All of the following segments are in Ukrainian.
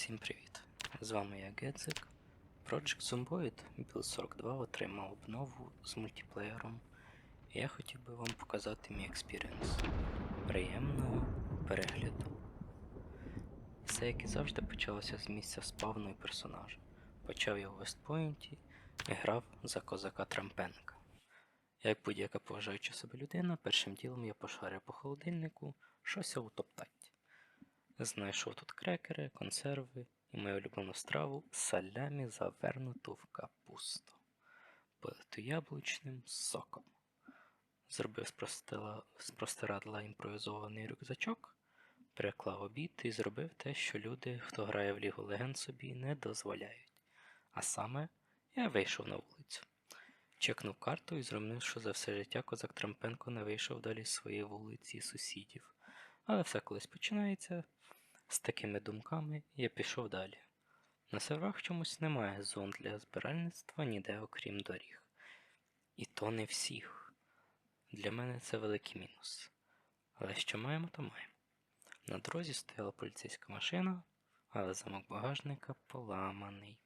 Всім привіт! З вами я Гедзик. Project Zomboid Build 42 отримав обнову з мультиплеєром. Я хотів би вам показати мій експіріенс. Приємного перегляду. Все, як і завжди, почалося з місця спавну і персонажа. Почав я у Вестпойнті і грав за козака Трампенка. Як будь-яка поважаюча себе людина, першим ділом я пошарив по холодильнику, щось утоптать. Знайшов тут крекери, консерви і мою улюблену страву салямі завернуту в капусту, политу яблучним соком. Зробив з простирадла імпровізований рюкзачок, переклав обід і зробив те, що люди, хто грає в Лігу Легенд собі, не дозволяють. А саме я вийшов на вулицю. Чекнув карту і зрозумів, що за все життя козак Трампенко не вийшов далі з своєї вулиці і сусідів. Але все колись починається. З такими думками я пішов далі. На сервах чомусь немає зон для збиральництва ніде окрім доріг. І то не всіх. Для мене це великий мінус. Але що маємо, то маємо. На дорозі стояла поліцейська машина, але замок багажника поламаний.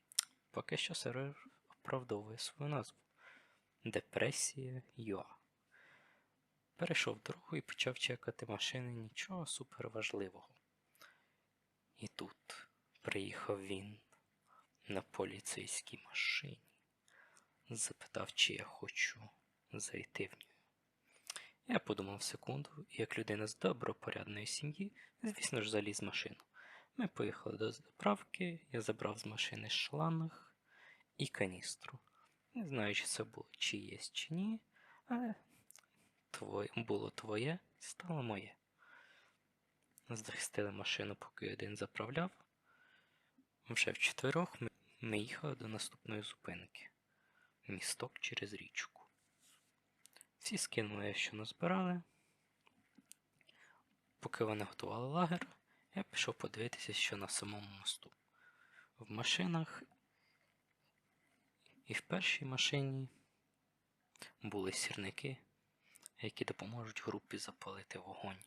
Поки що сервер оправдовує свою назву Депресія Юа. Перейшов дорогу і почав чекати машини нічого суперважливого. І тут приїхав він на поліцейській машині. Запитав, чи я хочу зайти в нього. Я подумав секунду, і як людина з добропорядної сім'ї, звісно ж, заліз в машину. Ми поїхали до заправки, я забрав з машини шланг і каністру. Не знаю, чи це було чиєсь чи ні, але твоє, було твоє, стало моє. Захистили машину, поки один заправляв. Вже вчотирьох ми, ми їхали до наступної зупинки місток через річку. Всі скинули, що назбирали. Поки вони готували лагер, я пішов подивитися, що на самому мосту. В машинах і в першій машині були сірники, які допоможуть групі запалити вогонь.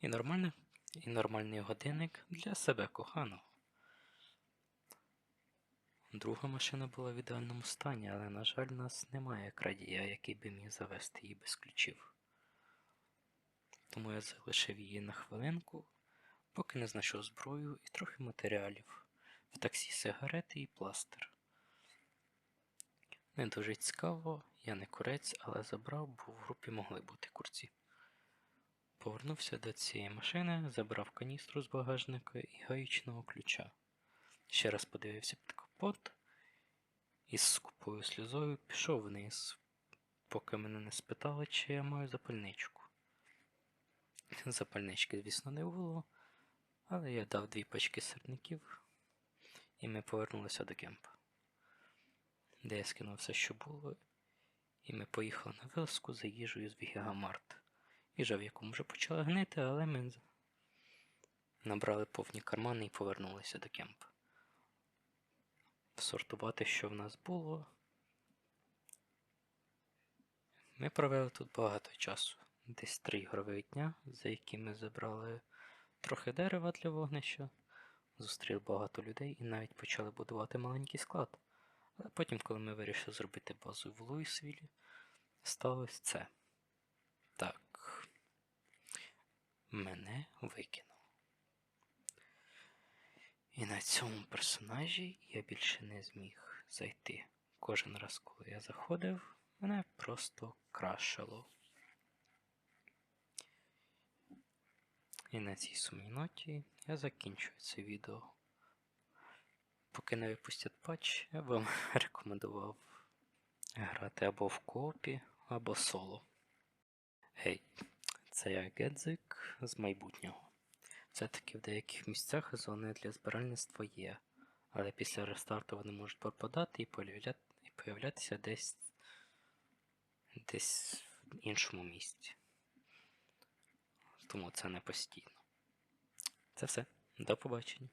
І нормальне і нормальний годинник для себе коханого. Друга машина була в ідеальному стані, але, на жаль, у нас немає крадія, який би міг завести її без ключів. Тому я залишив її на хвилинку, поки не знайшов зброю і трохи матеріалів. В таксі сигарети і пластир. Не дуже цікаво, я не курець, але забрав, бо в групі могли бути курці. Повернувся до цієї машини, забрав каністру з багажника і гаючного ключа. Ще раз подивився під капот і з скупою сльозою пішов вниз, поки мене не спитали, чи я маю запальничку. Запальнички, звісно, не було, але я дав дві пачки сирників, і ми повернулися до кемпа, де я скинув все, що було, і ми поїхали на вилазку за їжею з Вігігамарт. Їжа, в якому вже почала гнити, але ми набрали повні кармани і повернулися до кемпу. Сортувати, що в нас було. Ми провели тут багато часу. Десь три ігрових дня, за які ми забрали трохи дерева для вогнища, зустріли багато людей і навіть почали будувати маленький склад. Але потім, коли ми вирішили зробити базу в Луїсвілі, сталося це. Так. Мене викинув. І на цьому персонажі я більше не зміг зайти. Кожен раз, коли я заходив, мене просто крашило. І на цій сумній ноті я закінчую це відео. Поки не випустять патч, я вам рекомендував грати або в коопі, або соло. Гей, це я Гедзик з майбутнього. Все-таки в деяких місцях зони для збиральництва є, але після рестарту вони можуть пропадати і появлятися десь десь в іншому місці. Тому це не постійно. Це все. До побачення.